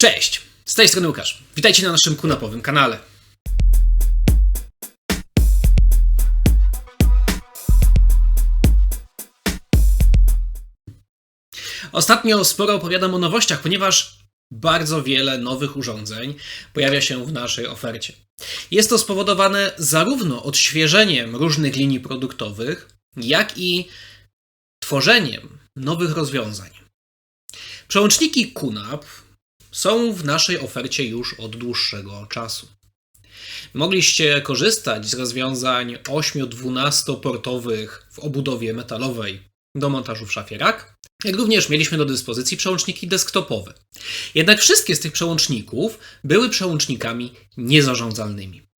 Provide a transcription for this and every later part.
Cześć, z tej strony Łukasz. Witajcie na naszym kunapowym kanale. Ostatnio sporo opowiadam o nowościach, ponieważ bardzo wiele nowych urządzeń pojawia się w naszej ofercie. Jest to spowodowane zarówno odświeżeniem różnych linii produktowych, jak i tworzeniem nowych rozwiązań. Przełączniki QNAP są w naszej ofercie już od dłuższego czasu. Mogliście korzystać z rozwiązań 8-12 portowych w obudowie metalowej do montażu w szafie rack, jak również mieliśmy do dyspozycji przełączniki desktopowe. Jednak wszystkie z tych przełączników były przełącznikami niezarządzalnymi.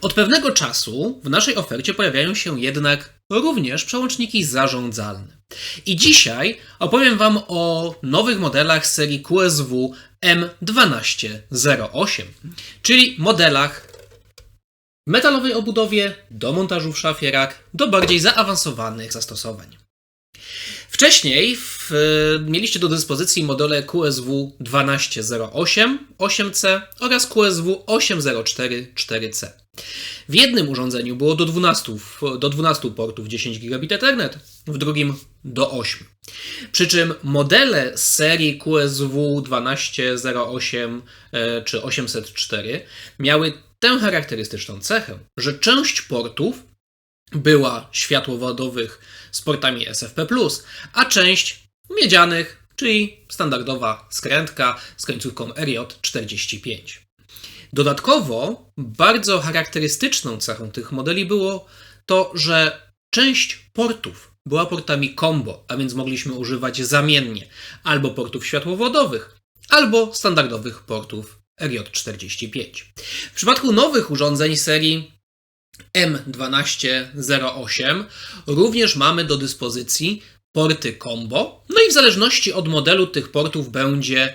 Od pewnego czasu w naszej ofercie pojawiają się jednak również przełączniki zarządzalne. I dzisiaj opowiem Wam o nowych modelach serii QSW M1208, czyli modelach metalowej obudowie do montażu w szafie rack do bardziej zaawansowanych zastosowań. Wcześniej w, mieliście do dyspozycji modele QSW 1208 8C oraz QSW 804 4C. W jednym urządzeniu było do 12, do 12 portów 10 gigabit Ethernet, w drugim do 8. Przy czym modele z serii QSW 1208 e, czy 804 miały tę charakterystyczną cechę, że część portów była światłowodowych z portami SFP+, a część miedzianych, czyli standardowa skrętka z końcówką RJ45. Dodatkowo bardzo charakterystyczną cechą tych modeli było to, że część portów była portami combo, a więc mogliśmy używać zamiennie albo portów światłowodowych, albo standardowych portów RJ45. W przypadku nowych urządzeń serii M1208 również mamy do dyspozycji porty combo, no i w zależności od modelu tych portów będzie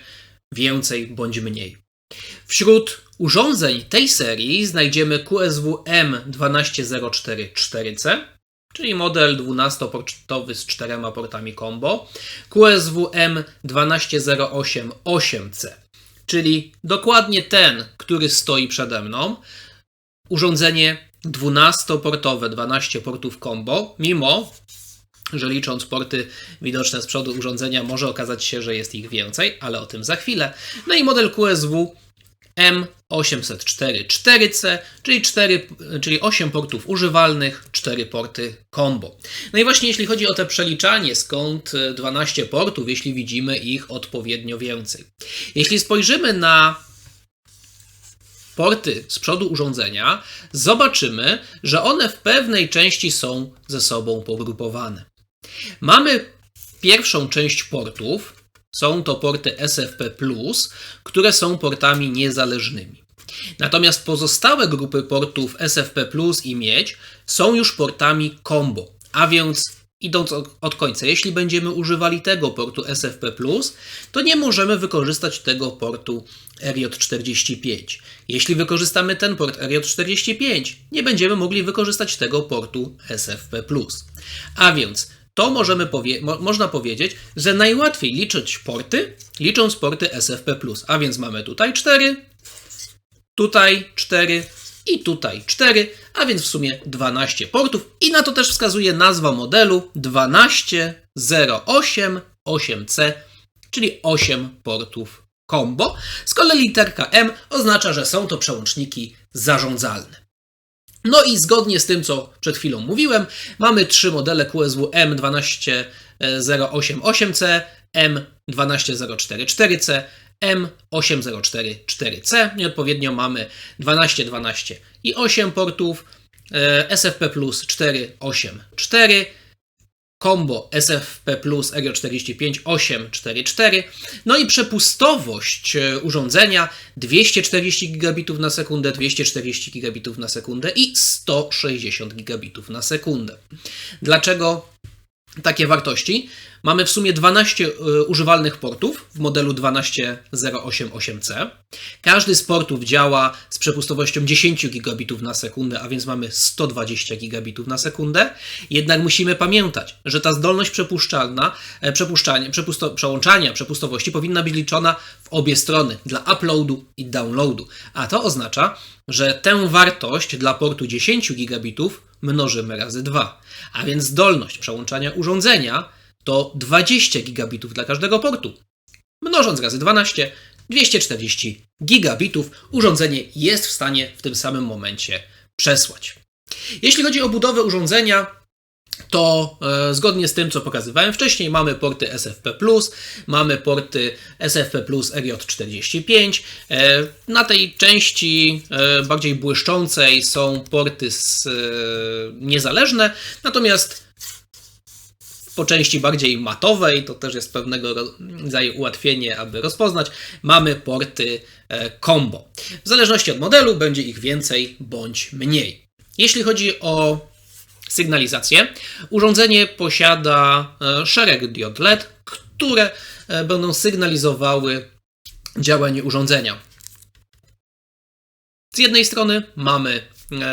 więcej bądź mniej. Wśród urządzeń tej serii znajdziemy QSW M12044C, czyli model 12-portowy z czterema portami combo, QSW M12088 8C, czyli dokładnie ten, który stoi przede mną, urządzenie 12-portowe, 12 portów combo, mimo że licząc porty widoczne z przodu urządzenia, może okazać się, że jest ich więcej, ale o tym za chwilę. No i model QSW M804 4C, czyli, 4, czyli 8 portów używalnych, 4 porty combo. No i właśnie jeśli chodzi o te przeliczanie, skąd 12 portów, jeśli widzimy ich odpowiednio więcej. Jeśli spojrzymy na porty z przodu urządzenia, zobaczymy, że one w pewnej części są ze sobą pogrupowane. Mamy pierwszą część portów, są to porty SFP, które są portami niezależnymi. Natomiast pozostałe grupy portów SFP i miedź są już portami combo, a więc idąc od końca, jeśli będziemy używali tego portu SFP, to nie możemy wykorzystać tego portu RJ45. Jeśli wykorzystamy ten port RJ45, nie będziemy mogli wykorzystać tego portu SFP. A więc to możemy powie mo można powiedzieć, że najłatwiej liczyć porty, licząc porty SFP. A więc mamy tutaj 4, tutaj 4 i tutaj 4, a więc w sumie 12 portów. I na to też wskazuje nazwa modelu 1208 8C, czyli 8 portów combo. Z kolei literka M oznacza, że są to przełączniki zarządzalne. No i zgodnie z tym, co przed chwilą mówiłem, mamy trzy modele QSW M12088C, M12044C, M8044C. I odpowiednio mamy 12, 12 i 8 portów, e, SFP 484, combo SFP plus RJ45 844. No i przepustowość e, urządzenia 240 gigabitów na sekundę, 240 gigabitów na sekundę i 160 gigabitów na sekundę. Dlaczego takie wartości? Mamy w sumie 12 y, używalnych portów w modelu 12088C. Każdy z portów działa z przepustowością 10 gigabitów na sekundę, a więc mamy 120 gigabitów na sekundę. Jednak musimy pamiętać, że ta zdolność przepuszczalna, e, przepuszczania, przepusto, przełączania przepustowości powinna być liczona w obie strony dla uploadu i downloadu. A to oznacza, że tę wartość dla portu 10 gigabitów mnożymy razy 2. A więc zdolność przełączania urządzenia to 20 gigabitów dla każdego portu. Mnożąc razy 12, 240 gigabitów urządzenie jest w stanie w tym samym momencie przesłać. Jeśli chodzi o budowę urządzenia, to e, zgodnie z tym, co pokazywałem wcześniej, mamy porty SFP, mamy porty SFP RJ45. E, na tej części e, bardziej błyszczącej są porty z, e, niezależne, natomiast po części bardziej matowej, to też jest pewnego rodzaju ułatwienie, aby rozpoznać, mamy porty e, combo. W zależności od modelu będzie ich więcej bądź mniej. Jeśli chodzi o sygnalizację, urządzenie posiada e, szereg diod LED, które e, będą sygnalizowały działanie urządzenia. Z jednej strony mamy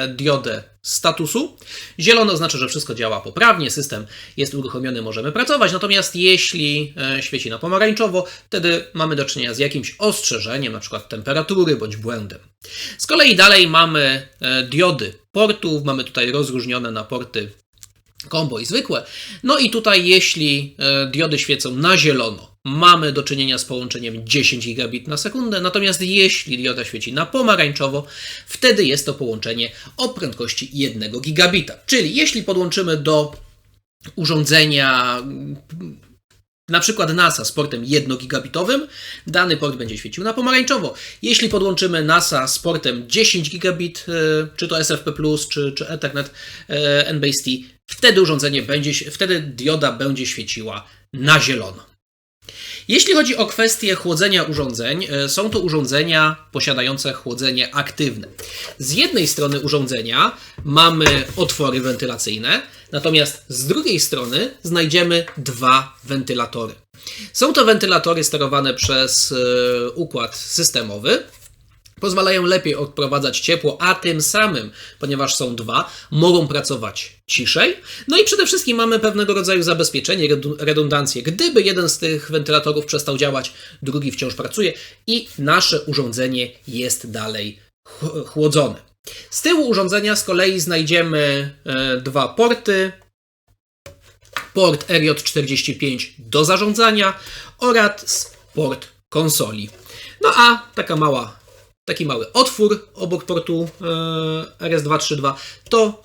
diodę statusu. Zielony oznacza, że wszystko działa poprawnie, system jest uruchomiony, możemy pracować. Natomiast jeśli e, świeci na pomarańczowo, wtedy mamy do czynienia z jakimś ostrzeżeniem, np. temperatury bądź błędem. Z kolei dalej mamy e, diody portów, mamy tutaj rozróżnione na porty combo i zwykłe. No i tutaj jeśli e, diody świecą na zielono, mamy do czynienia z połączeniem 10 gigabit na sekundę, natomiast jeśli dioda świeci na pomarańczowo, wtedy jest to połączenie o prędkości 1 gigabita. Czyli jeśli podłączymy do urządzenia na przykład NASA z portem 1 gigabitowym, dany port będzie świecił na pomarańczowo. Jeśli podłączymy NASA z portem 10 gigabit, e, czy to SFP+, czy, czy Ethernet e, NBASE-T, wtedy urządzenie będzie, wtedy dioda będzie świeciła na zielono. Jeśli chodzi o kwestię chłodzenia urządzeń, e, są to urządzenia posiadające chłodzenie aktywne. Z jednej strony urządzenia mamy otwory wentylacyjne, natomiast z drugiej strony znajdziemy dwa wentylatory. Są to wentylatory sterowane przez e, układ systemowy, pozwalają lepiej odprowadzać ciepło, a tym samym, ponieważ są dwa, mogą pracować ciszej. No i przede wszystkim mamy pewnego rodzaju zabezpieczenie, redundancję. Gdyby jeden z tych wentylatorów przestał działać, drugi wciąż pracuje i nasze urządzenie jest dalej chłodzone. Z tyłu urządzenia z kolei znajdziemy e, dwa porty. Port RJ45 do zarządzania oraz port konsoli. No a taka mała taki mały otwór obok portu e, RS232 to,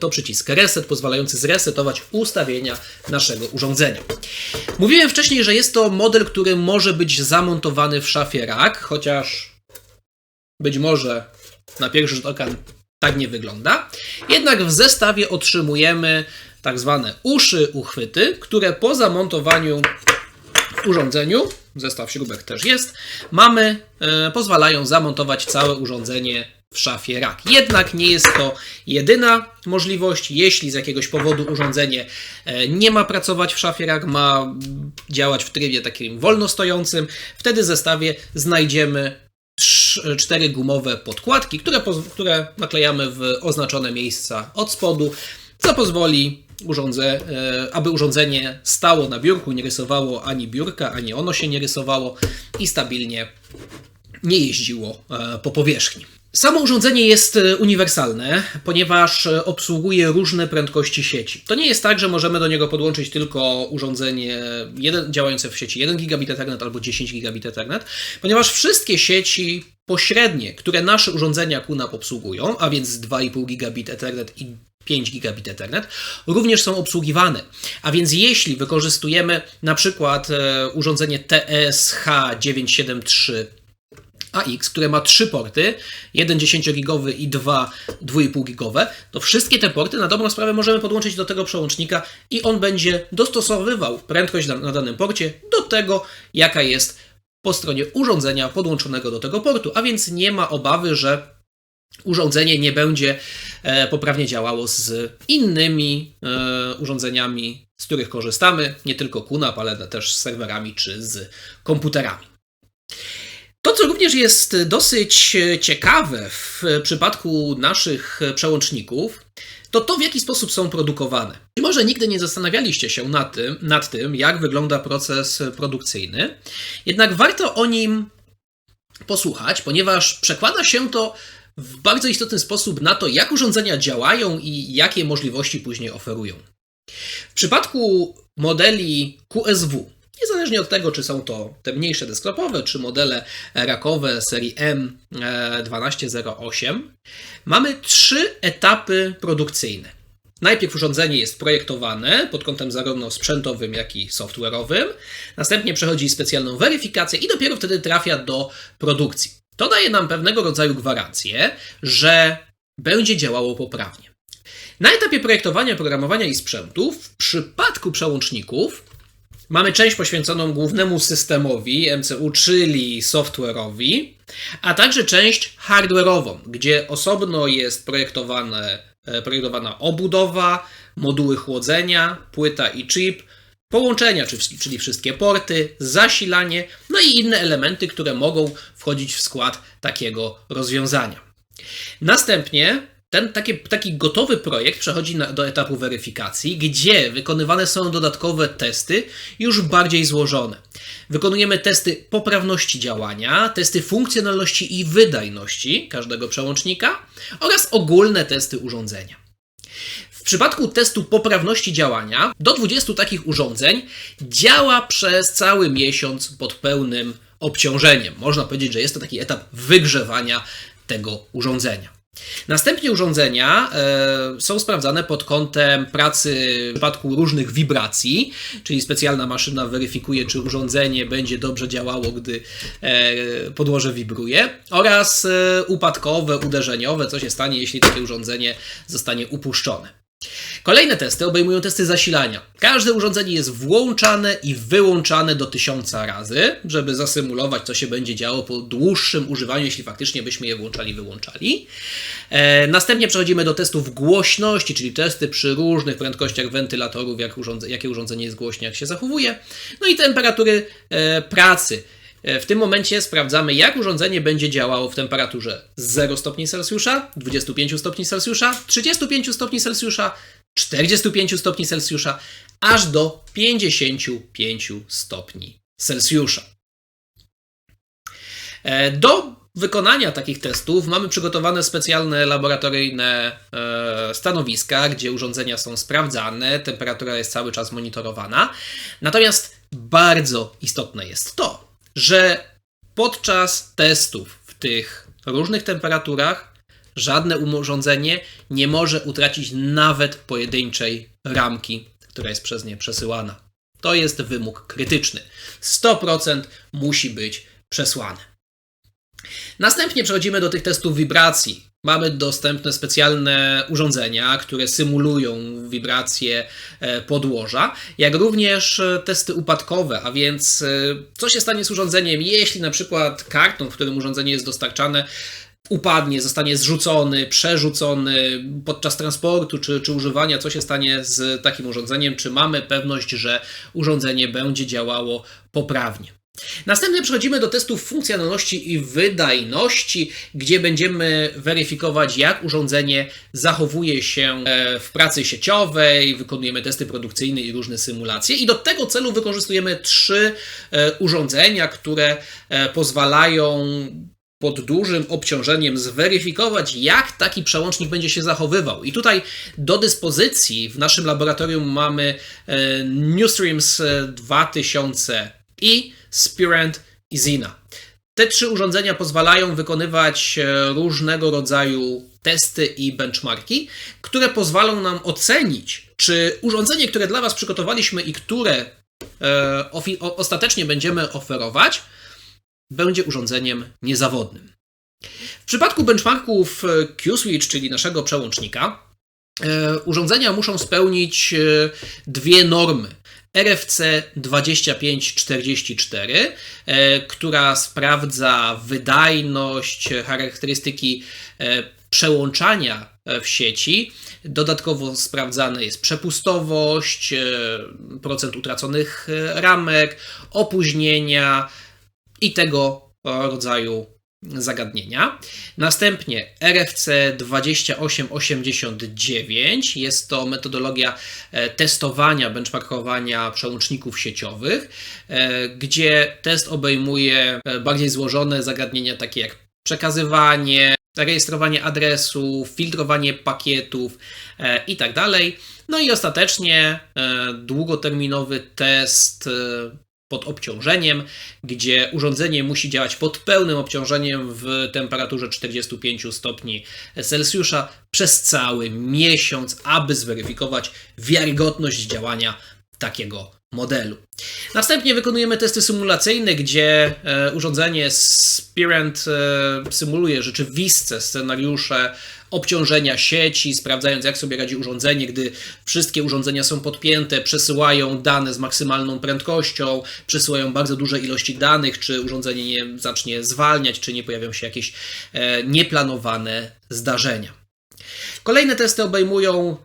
to przycisk reset pozwalający zresetować ustawienia naszego urządzenia. Mówiłem wcześniej, że jest to model, który może być zamontowany w szafie rack, chociaż być może na pierwszy rzut oka tak nie wygląda. Jednak w zestawie otrzymujemy tak zwane uszy uchwyty, które po zamontowaniu w urządzeniu zestaw śrubek też jest, mamy, e, pozwalają zamontować całe urządzenie w szafie rack. Jednak nie jest to jedyna możliwość. Jeśli z jakiegoś powodu urządzenie e, nie ma pracować w szafie rack, ma działać w trybie takim wolno stojącym, wtedy w zestawie znajdziemy cztery gumowe podkładki, które, które naklejamy w oznaczone miejsca od spodu, co pozwoli urządze, e, aby urządzenie stało na biurku, nie rysowało ani biurka, ani ono się nie rysowało i stabilnie nie jeździło e, po powierzchni. Samo urządzenie jest e, uniwersalne, ponieważ obsługuje różne prędkości sieci. To nie jest tak, że możemy do niego podłączyć tylko urządzenie jeden, działające w sieci 1 gigabit Ethernet albo 10 gigabit Ethernet, ponieważ wszystkie sieci pośrednie, które nasze urządzenia QNAP obsługują, a więc 2,5 gigabit Ethernet i 5 gigabit Ethernet, również są obsługiwane. A więc jeśli wykorzystujemy na przykład e, urządzenie TSH973 AX, które ma trzy porty, jeden 10-gigowy i dwa 2,5-gigowe, to wszystkie te porty na dobrą sprawę możemy podłączyć do tego przełącznika i on będzie dostosowywał prędkość na, na danym porcie do tego, jaka jest po stronie urządzenia podłączonego do tego portu, a więc nie ma obawy, że urządzenie nie będzie e, poprawnie działało z innymi e, urządzeniami, z których korzystamy, nie tylko QNAP, ale też z serwerami czy z komputerami. To, co również jest dosyć ciekawe w przypadku naszych przełączników, to to, w jaki sposób są produkowane. Być może nigdy nie zastanawialiście się nad tym, nad tym, jak wygląda proces produkcyjny, jednak warto o nim posłuchać, ponieważ przekłada się to w bardzo istotny sposób na to, jak urządzenia działają i jakie możliwości później oferują. W przypadku modeli QSW, niezależnie od tego, czy są to te mniejsze desktopowe, czy modele rakowe serii M1208, mamy trzy etapy produkcyjne. Najpierw urządzenie jest projektowane pod kątem zarówno sprzętowym, jak i software'owym. Następnie przechodzi specjalną weryfikację i dopiero wtedy trafia do produkcji. To daje nam pewnego rodzaju gwarancję, że będzie działało poprawnie. Na etapie projektowania, programowania i sprzętu, w przypadku przełączników, mamy część poświęconą głównemu systemowi MCU, czyli software'owi, a także część hardware'ową, gdzie osobno jest e, projektowana obudowa, moduły chłodzenia, płyta i chip, połączenia, czyli wszystkie porty, zasilanie, no i inne elementy, które mogą wchodzić w skład takiego rozwiązania. Następnie ten taki, taki gotowy projekt przechodzi na, do etapu weryfikacji, gdzie wykonywane są dodatkowe testy już bardziej złożone. Wykonujemy testy poprawności działania, testy funkcjonalności i wydajności każdego przełącznika oraz ogólne testy urządzenia. W przypadku testu poprawności działania, do 20 takich urządzeń działa przez cały miesiąc pod pełnym obciążeniem. Można powiedzieć, że jest to taki etap wygrzewania tego urządzenia. Następnie urządzenia e, są sprawdzane pod kątem pracy w przypadku różnych wibracji, czyli specjalna maszyna weryfikuje, czy urządzenie będzie dobrze działało, gdy e, podłoże wibruje, oraz e, upadkowe, uderzeniowe, co się stanie, jeśli takie urządzenie zostanie upuszczone. Kolejne testy obejmują testy zasilania. Każde urządzenie jest włączane i wyłączane do tysiąca razy, żeby zasymulować, co się będzie działo po dłuższym używaniu, jeśli faktycznie byśmy je włączali, wyłączali. E, następnie przechodzimy do testów głośności, czyli testy przy różnych prędkościach wentylatorów, jak urządze, jakie urządzenie jest głośne, jak się zachowuje. No i temperatury e, pracy. E, w tym momencie sprawdzamy, jak urządzenie będzie działało w temperaturze 0 stopni Celsjusza, 25 stopni Celsjusza, 35 stopni Celsjusza, 45 stopni Celsjusza, aż do 55 stopni Celsjusza. E, do wykonania takich testów mamy przygotowane specjalne laboratoryjne e, stanowiska, gdzie urządzenia są sprawdzane, temperatura jest cały czas monitorowana. Natomiast bardzo istotne jest to, że podczas testów w tych różnych temperaturach żadne urządzenie nie może utracić nawet pojedynczej ramki, która jest przez nie przesyłana. To jest wymóg krytyczny. 100% musi być przesłane. Następnie przechodzimy do tych testów wibracji. Mamy dostępne specjalne urządzenia, które symulują wibracje e, podłoża, jak również e, testy upadkowe, a więc e, co się stanie z urządzeniem, jeśli na przykład karton, w którym urządzenie jest dostarczane, upadnie, zostanie zrzucony, przerzucony podczas transportu czy, czy używania, co się stanie z takim urządzeniem, czy mamy pewność, że urządzenie będzie działało poprawnie. Następnie przechodzimy do testów funkcjonalności i wydajności, gdzie będziemy weryfikować, jak urządzenie zachowuje się e, w pracy sieciowej, wykonujemy testy produkcyjne i różne symulacje. I do tego celu wykorzystujemy trzy e, urządzenia, które e, pozwalają pod dużym obciążeniem zweryfikować, jak taki przełącznik będzie się zachowywał. I tutaj do dyspozycji w naszym laboratorium mamy Newstreams 2000 i Spirant i Zina. Te trzy urządzenia pozwalają wykonywać e, różnego rodzaju testy i benchmarki, które pozwolą nam ocenić, czy urządzenie, które dla Was przygotowaliśmy i które e, ostatecznie będziemy oferować, będzie urządzeniem niezawodnym. W przypadku benchmarków e, Q-Switch, czyli naszego przełącznika, urządzenia muszą spełnić dwie normy. RFC 2544, e, która sprawdza wydajność, charakterystyki e, przełączania w sieci. Dodatkowo sprawdzane jest przepustowość, e, procent utraconych e, ramek, opóźnienia i tego rodzaju zagadnienia. Następnie RFC 2889 jest to metodologia e, testowania, benchmarkowania przełączników sieciowych, gdzie test obejmuje bardziej złożone zagadnienia takie jak przekazywanie, rejestrowanie adresów, filtrowanie pakietów e, i tak. No i ostatecznie e, długoterminowy test e, pod obciążeniem, gdzie urządzenie musi działać pod pełnym obciążeniem w temperaturze 45 stopni Celsjusza przez cały miesiąc, aby zweryfikować wiarygodność działania takiego modelu. Następnie wykonujemy testy symulacyjne, gdzie e, urządzenie Spirent e, symuluje rzeczywiste scenariusze obciążenia sieci, sprawdzając jak sobie radzi urządzenie, gdy wszystkie urządzenia są podpięte, przesyłają dane z maksymalną prędkością, przesyłają bardzo duże ilości danych, czy urządzenie nie zacznie zwalniać, czy nie pojawią się jakieś e, nieplanowane zdarzenia. Kolejne testy obejmują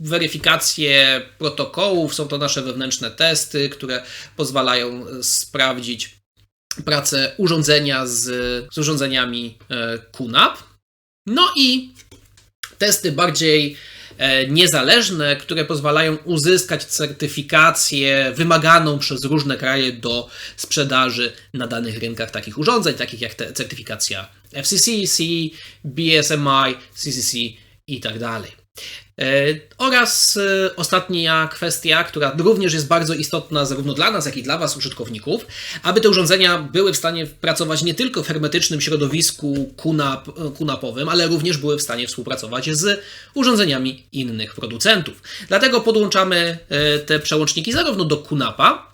weryfikację protokołów. Są to nasze wewnętrzne testy, które pozwalają sprawdzić pracę urządzenia z, z urządzeniami QNAP. E, no i testy bardziej e, niezależne, które pozwalają uzyskać certyfikację wymaganą przez różne kraje do sprzedaży na danych rynkach takich urządzeń, takich jak certyfikacja FCC, BSMI, CCC i tak dalej. E, oraz e, ostatnia kwestia, która również jest bardzo istotna zarówno dla nas, jak i dla Was, użytkowników, aby te urządzenia były w stanie pracować nie tylko w hermetycznym środowisku QNAP, QNAPowym, ale również były w stanie współpracować z urządzeniami innych producentów. Dlatego podłączamy e, te przełączniki zarówno do QNAPa, E,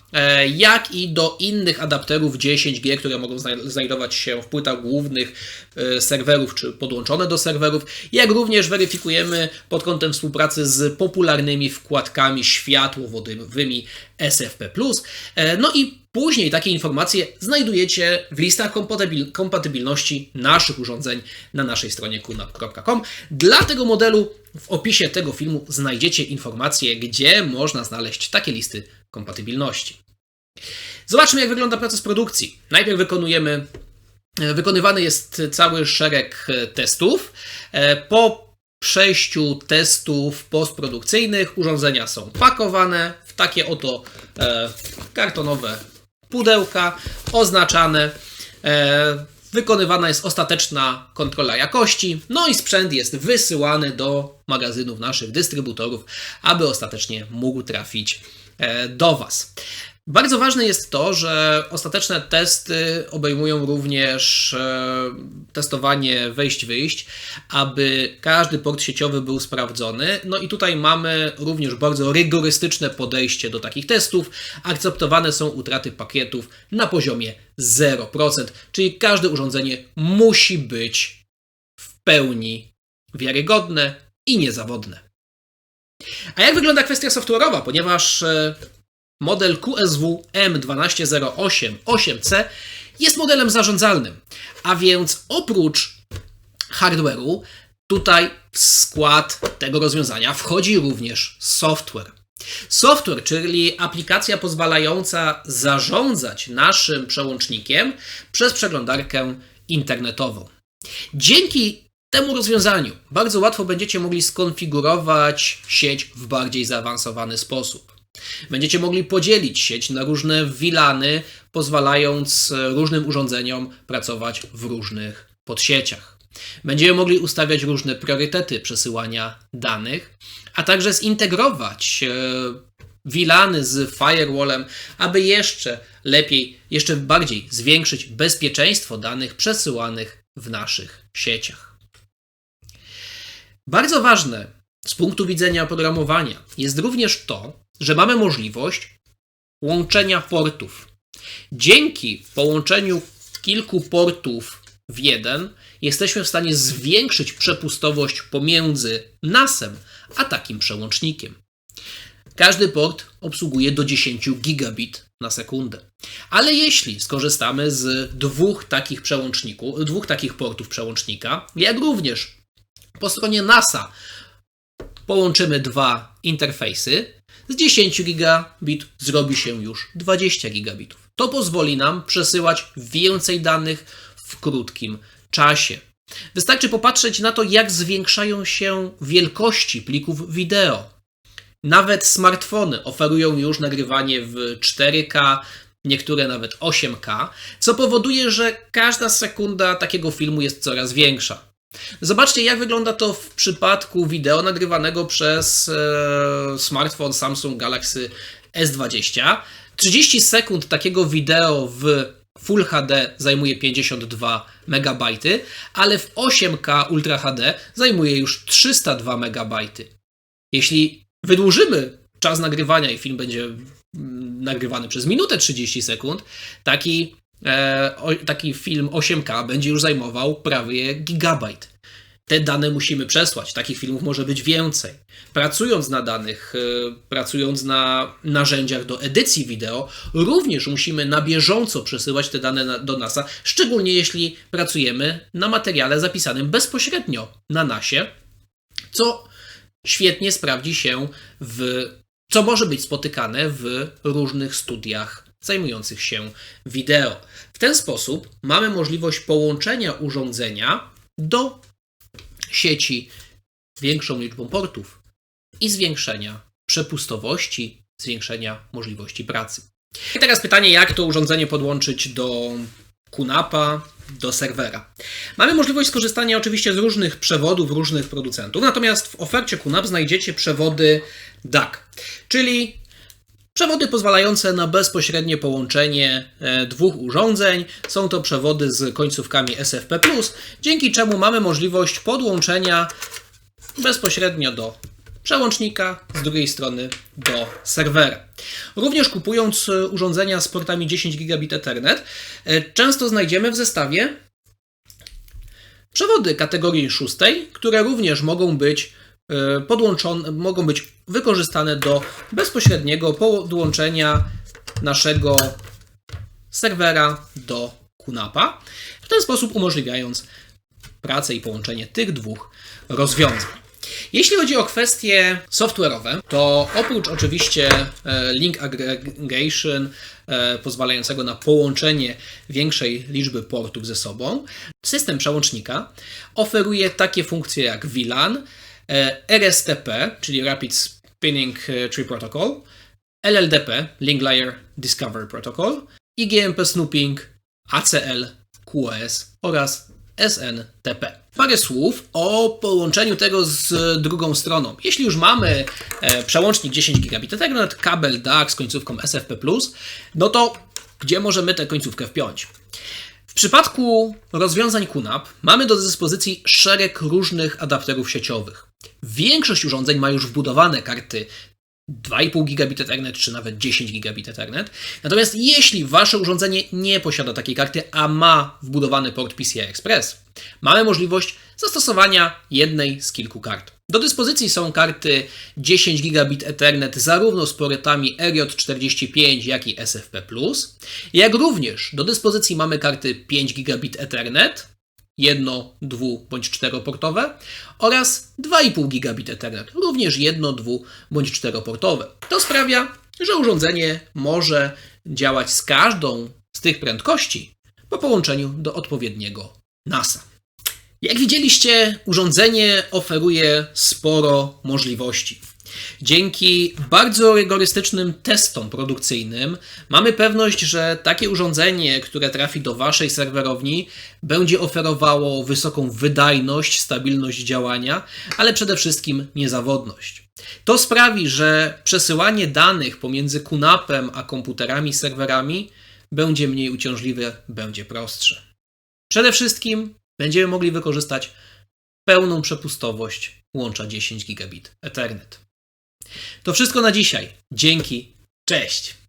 jak i do innych adapterów 10G, które mogą znajdować się w płytach głównych e, serwerów czy podłączone do serwerów, jak również weryfikujemy pod kątem współpracy z popularnymi wkładkami światłowodowymi SFP+. E, no i Później takie informacje znajdujecie w listach kompatybil kompatybilności naszych urządzeń na naszej stronie kunap.com. Dla tego modelu w opisie tego filmu znajdziecie informacje, gdzie można znaleźć takie listy kompatybilności. Zobaczmy, jak wygląda proces produkcji. Najpierw wykonujemy, wykonywany jest cały szereg testów. Po przejściu testów postprodukcyjnych urządzenia są pakowane w takie oto e, kartonowe pudełka oznaczane. Wykonywana jest ostateczna kontrola jakości, no i sprzęt jest wysyłany do magazynów naszych dystrybutorów, aby ostatecznie mógł trafić e, do Was. Bardzo ważne jest to, że ostateczne testy obejmują również e, testowanie wejść-wyjść, aby każdy port sieciowy był sprawdzony. No i tutaj mamy również bardzo rygorystyczne podejście do takich testów. Akceptowane są utraty pakietów na poziomie 0%, czyli każde urządzenie musi być w pełni wiarygodne i niezawodne. A jak wygląda kwestia software'owa? Ponieważ e, Model QSW M1208 8C jest modelem zarządzalnym, a więc oprócz hardware'u, tutaj w skład tego rozwiązania wchodzi również software. Software, czyli aplikacja pozwalająca zarządzać naszym przełącznikiem przez przeglądarkę internetową. Dzięki temu rozwiązaniu bardzo łatwo będziecie mogli skonfigurować sieć w bardziej zaawansowany sposób. Będziecie mogli podzielić sieć na różne wilany, pozwalając różnym urządzeniom pracować w różnych podsieciach. Będziemy mogli ustawiać różne priorytety przesyłania danych, a także zintegrować wilany z firewallem, aby jeszcze lepiej, jeszcze bardziej zwiększyć bezpieczeństwo danych przesyłanych w naszych sieciach. Bardzo ważne z punktu widzenia oprogramowania jest również to, że mamy możliwość łączenia portów. Dzięki połączeniu kilku portów w jeden jesteśmy w stanie zwiększyć przepustowość pomiędzy NASem a takim przełącznikiem. Każdy port obsługuje do 10 gigabit na sekundę. Ale jeśli skorzystamy z dwóch takich przełączników, dwóch takich portów przełącznika, jak również Po stronie NASA połączymy dwa interfejsy. Z 10 gigabit zrobi się już 20 gigabitów. To pozwoli nam przesyłać więcej danych w krótkim czasie. Wystarczy popatrzeć na to, jak zwiększają się wielkości plików wideo. Nawet smartfony oferują już nagrywanie w 4K, niektóre nawet 8K, co powoduje, że każda sekunda takiego filmu jest coraz większa. Zobaczcie, jak wygląda to w przypadku wideo nagrywanego przez e, smartfon Samsung Galaxy S20. 30 sekund takiego wideo w Full HD zajmuje 52 MB, ale w 8K Ultra HD zajmuje już 302 MB. Jeśli wydłużymy czas nagrywania i film będzie mm, nagrywany przez minutę 30 sekund, taki, taki film 8K będzie już zajmował prawie gigabajt. Te dane musimy przesłać. Takich filmów może być więcej. Pracując na danych, e, pracując na narzędziach do edycji wideo, również musimy na bieżąco przesyłać te dane do NASA, szczególnie jeśli pracujemy na materiale zapisanym bezpośrednio na NASie, co świetnie sprawdzi się w, co może być spotykane w różnych studiach zajmujących się wideo. W ten sposób mamy możliwość połączenia urządzenia do sieci większą liczbą portów i zwiększenia przepustowości, zwiększenia możliwości pracy. I teraz pytanie, jak to urządzenie podłączyć do QNAPa, do serwera. Mamy możliwość skorzystania oczywiście z różnych przewodów różnych producentów, natomiast w ofercie QNAP znajdziecie przewody DAC, czyli Przewody pozwalające na bezpośrednie połączenie e, dwóch urządzeń. Są to przewody z końcówkami SFP, dzięki czemu mamy możliwość podłączenia bezpośrednio do przełącznika, z drugiej strony do serwera. Również kupując e, urządzenia z portami 10 gigabit Ethernet, e, często znajdziemy w zestawie przewody kategorii szóstej, które również mogą być podłączone, mogą być wykorzystane do bezpośredniego podłączenia naszego serwera do QNAPa, w ten sposób umożliwiając pracę i połączenie tych dwóch rozwiązań. Jeśli chodzi o kwestie software'owe, to oprócz oczywiście e, link aggregation e, pozwalającego na połączenie większej liczby portów ze sobą, system przełącznika oferuje takie funkcje jak VLAN, e, RSTP, czyli Rapid Spinning Tree Protocol, LLDP, Link Layer Discover Protocol, IGMP Snooping, ACL, QoS oraz SNTP. Parę słów o połączeniu tego z drugą stroną. Jeśli już mamy e, przełącznik 10 gigabit Ethernet, kabel DAC z końcówką SFP+, no to gdzie możemy tę końcówkę wpiąć? W przypadku rozwiązań QNAP mamy do dyspozycji szereg różnych adapterów sieciowych. Większość urządzeń ma już wbudowane karty 2,5 gigabit Ethernet czy nawet 10 gigabit Ethernet. Natomiast jeśli wasze urządzenie nie posiada takiej karty, a ma wbudowany port PCI Express, mamy możliwość zastosowania jednej z kilku kart. Do dyspozycji są karty 10 gigabit Ethernet zarówno z portami RJ45, jak i SFP+, jak również do dyspozycji mamy karty 5 gigabit Ethernet jedno, dwu bądź czteroportowe oraz 2,5 gigabit Ethernet, również jedno, dwu bądź czteroportowe. To sprawia, że urządzenie może działać z każdą z tych prędkości po połączeniu do odpowiedniego NASA. Jak widzieliście, urządzenie oferuje sporo możliwości. Dzięki bardzo rygorystycznym testom produkcyjnym mamy pewność, że takie urządzenie, które trafi do Waszej serwerowni, będzie oferowało wysoką wydajność, stabilność działania, ale przede wszystkim niezawodność. To sprawi, że przesyłanie danych pomiędzy QNAP-em a komputerami, serwerami będzie mniej uciążliwe, będzie prostsze. Przede wszystkim będziemy mogli wykorzystać pełną przepustowość łącza 10 gigabit Ethernet. To wszystko na dzisiaj. Dzięki. Cześć.